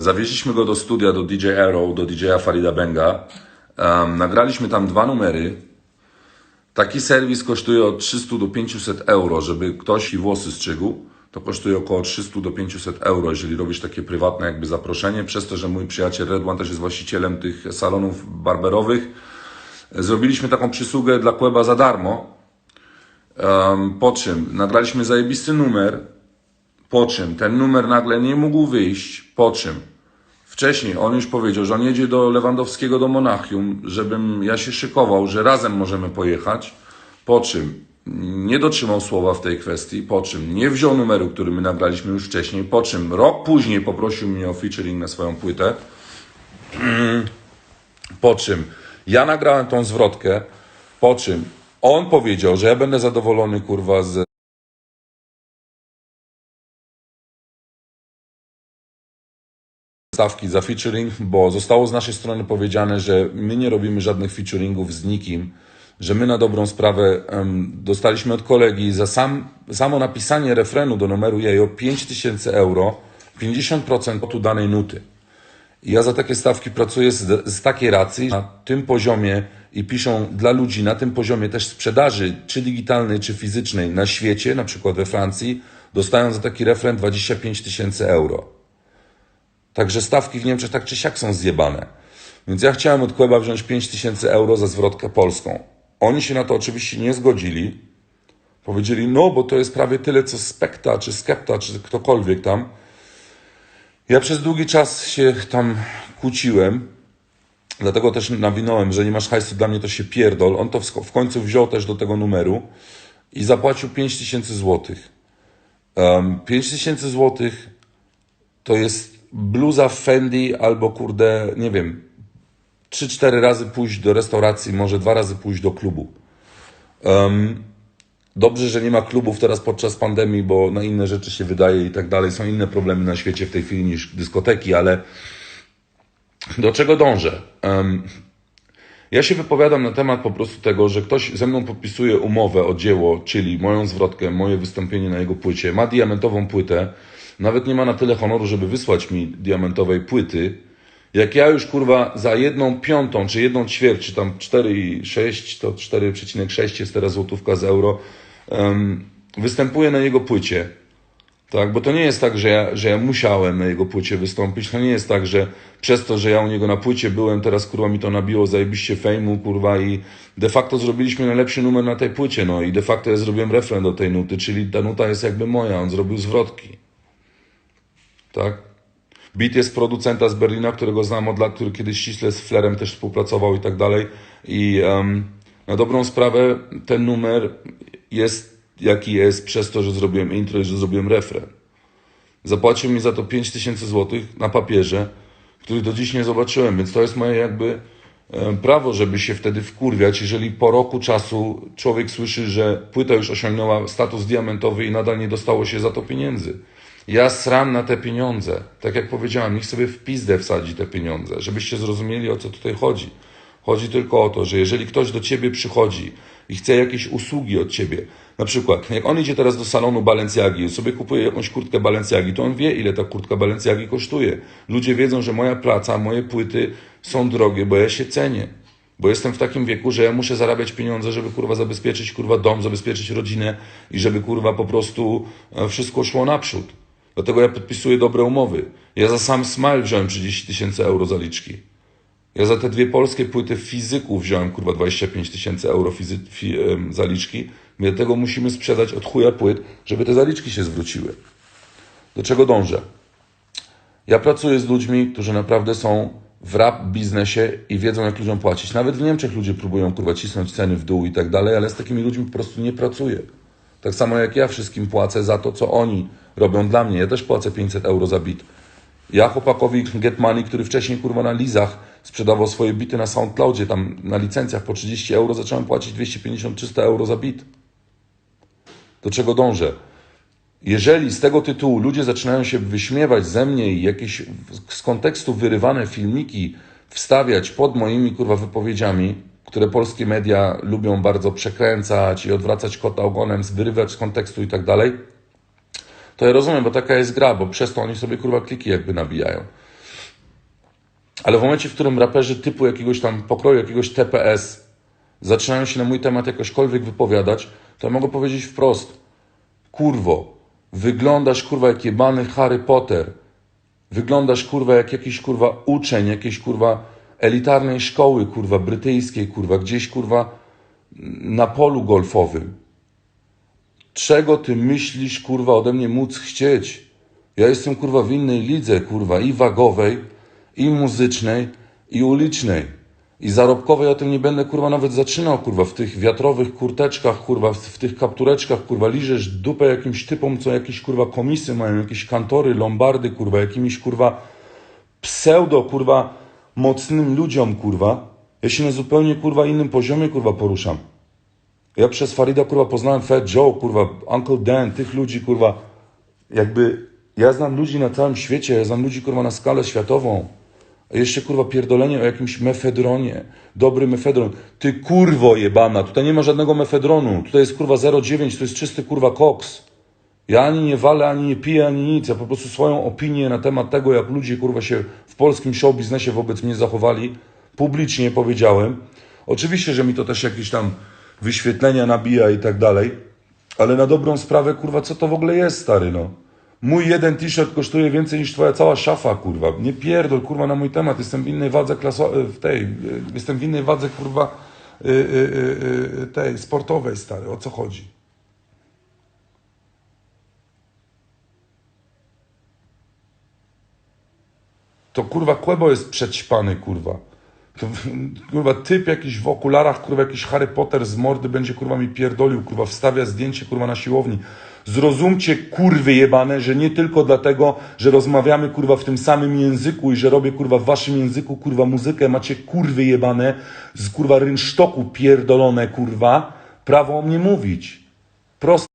Zawieźliśmy go do studia, do DJ Arrow, do DJ-a Farida Benga. Um, nagraliśmy tam dwa numery. Taki serwis kosztuje od 300 do 500 euro, żeby ktoś i włosy strzygł. To kosztuje około 300 do 500 euro, jeżeli robisz takie prywatne jakby zaproszenie. Przez to, że mój przyjaciel Red One też jest właścicielem tych salonów barberowych, zrobiliśmy taką przysługę dla Kłeba za darmo. Um, po czym nagraliśmy zajebisty numer, po czym? Ten numer nagle nie mógł wyjść, po czym? Wcześniej on już powiedział, że on jedzie do Lewandowskiego do Monachium, żebym ja się szykował, że razem możemy pojechać, po czym? Nie dotrzymał słowa w tej kwestii, po czym? Nie wziął numeru, który my nagraliśmy już wcześniej, po czym? Rok później poprosił mnie o featuring na swoją płytę, po czym? Ja nagrałem tą zwrotkę, po czym? On powiedział, że ja będę zadowolony kurwa z stawki za featuring, bo zostało z naszej strony powiedziane, że my nie robimy żadnych featuringów z nikim, że my na dobrą sprawę em, dostaliśmy od kolegi za sam, samo napisanie refrenu do numeru Jejo 5000 euro, 50% tu danej nuty. I ja za takie stawki pracuję z, z takiej racji, na tym poziomie i piszą dla ludzi na tym poziomie też sprzedaży, czy digitalnej, czy fizycznej na świecie, na przykład we Francji, dostają za taki refren 25 tysięcy euro. Także stawki w Niemczech tak czy siak są zjebane. Więc ja chciałem od Kłeba wziąć 5 tysięcy euro za zwrotkę polską. Oni się na to oczywiście nie zgodzili. Powiedzieli, no bo to jest prawie tyle co Spekta, czy Skepta, czy ktokolwiek tam. Ja przez długi czas się tam kłóciłem, dlatego też nawinąłem, że nie masz hajsu, dla mnie to się pierdol. On to w końcu wziął też do tego numeru i zapłacił 5 tysięcy złotych. Um, 5 tysięcy złotych to jest bluza Fendi albo kurde, nie wiem, 3-4 razy pójść do restauracji, może dwa razy pójść do klubu. Um, dobrze, że nie ma klubów teraz podczas pandemii, bo na inne rzeczy się wydaje i tak dalej. Są inne problemy na świecie w tej chwili niż dyskoteki, ale do czego dążę? Um, ja się wypowiadam na temat po prostu tego, że ktoś ze mną podpisuje umowę o dzieło, czyli moją zwrotkę, moje wystąpienie na jego płycie, ma diamentową płytę, nawet nie ma na tyle honoru, żeby wysłać mi diamentowej płyty, jak ja już kurwa za jedną piątą, czy jedną ćwierć, czy tam 4,6, to 4,6 jest teraz złotówka z euro, um, występuję na jego płycie. Tak, bo to nie jest tak, że ja, że ja musiałem na jego płycie wystąpić. To nie jest tak, że przez to, że ja u niego na płycie byłem, teraz kurwa mi to nabiło zajebiście fejmu, kurwa i de facto zrobiliśmy najlepszy numer na tej płycie, no i de facto ja zrobiłem refren do tej nuty, czyli ta nuta jest jakby moja, on zrobił zwrotki. Tak? Beat jest producenta z Berlina, którego znam od lat, który kiedyś ściśle z Flerem też współpracował i tak dalej. I um, na dobrą sprawę ten numer jest jaki jest przez to, że zrobiłem intro i że zrobiłem refren. Zapłacił mi za to 5000 zł na papierze, który do dziś nie zobaczyłem, więc to jest moje jakby prawo, żeby się wtedy wkurwiać, jeżeli po roku czasu człowiek słyszy, że płyta już osiągnęła status diamentowy i nadal nie dostało się za to pieniędzy. Ja sram na te pieniądze. Tak jak powiedziałem, niech sobie w pizdę wsadzi te pieniądze, żebyście zrozumieli o co tutaj chodzi. Chodzi tylko o to, że jeżeli ktoś do ciebie przychodzi i chce jakieś usługi od ciebie, na przykład jak on idzie teraz do salonu Balenciagi sobie kupuje jakąś kurtkę Balenciagi, to on wie ile ta kurtka Balenciagi kosztuje. Ludzie wiedzą, że moja praca, moje płyty są drogie, bo ja się cenię. Bo jestem w takim wieku, że ja muszę zarabiać pieniądze, żeby kurwa zabezpieczyć kurwa dom, zabezpieczyć rodzinę i żeby kurwa po prostu e, wszystko szło naprzód. Dlatego ja podpisuję dobre umowy. Ja za sam Smile wziąłem 30 tysięcy euro zaliczki. Ja za te dwie polskie płyty fizyku wziąłem kurwa 25 tysięcy euro fizy, fi, zaliczki. Dlatego musimy sprzedać od chuja płyt, żeby te zaliczki się zwróciły. Do czego dążę? Ja pracuję z ludźmi, którzy naprawdę są w rap biznesie i wiedzą, jak ludziom płacić. Nawet w Niemczech ludzie próbują kurwa cisnąć ceny w dół i tak dalej, ale z takimi ludźmi po prostu nie pracuję. Tak samo jak ja wszystkim płacę za to, co oni robią dla mnie. Ja też płacę 500 euro za bit. Ja chłopakowi Get Money, który wcześniej kurwa na lizach sprzedawał swoje bity na SoundCloudzie, tam na licencjach po 30 euro, zacząłem płacić 250-300 euro za bit. Do czego dążę? Jeżeli z tego tytułu ludzie zaczynają się wyśmiewać ze mnie i jakieś z kontekstu wyrywane filmiki wstawiać pod moimi kurwa wypowiedziami, które polskie media lubią bardzo przekręcać i odwracać kota ogonem, wyrywać z kontekstu i tak dalej, to ja rozumiem, bo taka jest gra, bo przez to oni sobie kurwa kliki jakby nabijają. Ale w momencie, w którym raperzy typu jakiegoś tam pokroju, jakiegoś TPS zaczynają się na mój temat jakośkolwiek wypowiadać, to ja mogę powiedzieć wprost. Kurwo, wyglądasz kurwa jak jebany Harry Potter. Wyglądasz kurwa jak jakiś kurwa uczeń, jakiejś kurwa elitarnej szkoły kurwa brytyjskiej kurwa, gdzieś kurwa na polu golfowym. Czego ty myślisz kurwa ode mnie móc chcieć? Ja jestem kurwa w innej lidze kurwa i wagowej, i muzycznej, i ulicznej. I zarobkowej o tym nie będę kurwa nawet zaczynał kurwa w tych wiatrowych kurteczkach kurwa, w, w tych kaptureczkach kurwa liżesz dupę jakimś typom, co jakieś kurwa komisy mają, jakieś kantory, lombardy kurwa, jakimiś kurwa pseudo kurwa mocnym ludziom kurwa. Ja się na zupełnie kurwa innym poziomie kurwa poruszam. Ja przez Farida kurwa poznałem Fat Joe, kurwa, Uncle Dan, tych ludzi kurwa, jakby ja znam ludzi na całym świecie, ja znam ludzi kurwa na skalę światową. A jeszcze kurwa pierdolenie o jakimś mefedronie. Dobry mefedron. Ty kurwo jebana, tutaj nie ma żadnego mefedronu. Tutaj jest kurwa 0,9, to jest czysty kurwa koks. Ja ani nie walę, ani nie piję, ani nic. Ja po prostu swoją opinię na temat tego, jak ludzie kurwa się w polskim show biznesie wobec mnie zachowali, publicznie powiedziałem. Oczywiście, że mi to też jakieś tam wyświetlenia nabija i tak dalej, ale na dobrą sprawę, kurwa, co to w ogóle jest, stary, no? Mój jeden t-shirt kosztuje więcej niż twoja cała szafa, kurwa. Nie pierdol, kurwa, na mój temat. Jestem w innej wadze klaso... w tej, y, jestem w innej wadze, kurwa, y, y, tej, sportowej, stary. O co chodzi? To kurwa Kłebo jest przećpany, kurwa. Kurwa, typ jakiś w okularach, kurwa, jakiś Harry Potter z mordy będzie, kurwa, mi pierdolił, kurwa, wstawia zdjęcie, kurwa, na siłowni. Zrozumcie, kurwy jebane, że nie tylko dlatego, że rozmawiamy, kurwa, w tym samym języku i że robię, kurwa, w waszym języku, kurwa, muzykę, macie, kurwy jebane, z, kurwa, rynsztoku pierdolone, kurwa, prawo o mnie mówić. Proste.